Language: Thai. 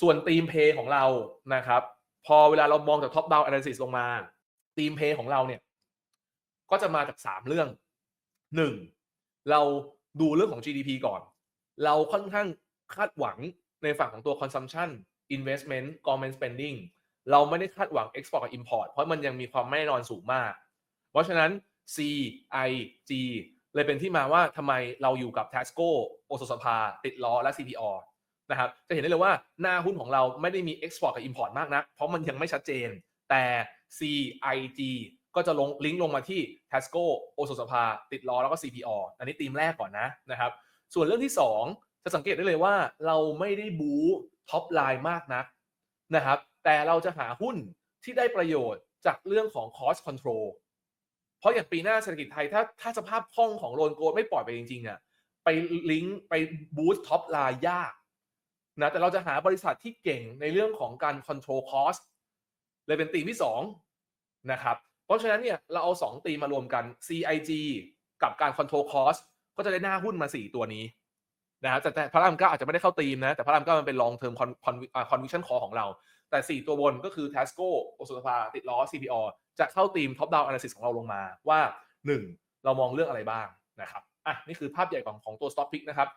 ส่วนทีมเพย์ของเรานะครับ พอเวลาเรามองจากท็อปดาวน์ a อ a l y ซิสลงมาทีมเพย์ของเราเนี่ย ก็จะมาจาก3เรื่อง 1. เราดูเรื่องของ GDP ก่อน เราค่อนข้างคาดหวังในฝั่งของตัว consumption investment government spending เราไม่ได้คาดหวัง export กับ import เพราะมันยังมีความไม่แน่นอนสูงมาก เพราะฉะนั้น C I G เลยเป็นที่มาว่าทำไมเราอยู่กับ Tasco โอสถสภา ติดล้อและ CPO นะครับจะเห็นได้เลยว่าหน้าหุ้นของเราไม่ได้มี export กับ import มากนะเพราะมันยังไม่ชัดเจน แต่ C I G ก็จะลงลิงก์ลงมาที่ Tasco โอสถสภาติดล้อแล้วก็ CPO อันนี้ธีมแรกก่อนนะนะครับส่วนเรื่องที่ 2 จะสังเกตได้เลยว่าเราไม่ได้บูท็อปไลน์มากนักนะครับแต่เราจะหาหุ้นที่ได้ประโยชน์จากเรื่องของ cost control เพราะอย่างปีหน้าเศรษฐกิจไทยถ้าถ้าสภาพคล่องของโลนโกลไม่ปล่อยไปจริงๆอะไปลิงก์ไปบูสต์ท็อปไลน์ยาก นะแต่เราจะหาบริษัทที่เก่งในเรื่องของการ control cost เลยเป็นตีมที่2นะครับเพราะฉะนั้นเนี่ยเราเอา 2 ตีมมารวมกัน CIG กับการ control cost ก็จะได้หน้าหุ้นมา 4 ตัวนี้นะครับแต่พระรามเก้าอาจจะไม่ได้เข้าตีมนะแต่พระรามเก้ามันเป็น long term con condition call ของเรา แต่ 4 ตัวบนก็คือ Tasco โอสุสภาติดล้อ CPO จะเข้าทีม top down analysis ของเราลงมาว่า 1 เรามองเรื่องอะไรบ้างนะครับอะนี่คือภาพใหญ่ของของตัว stock pick นะครับ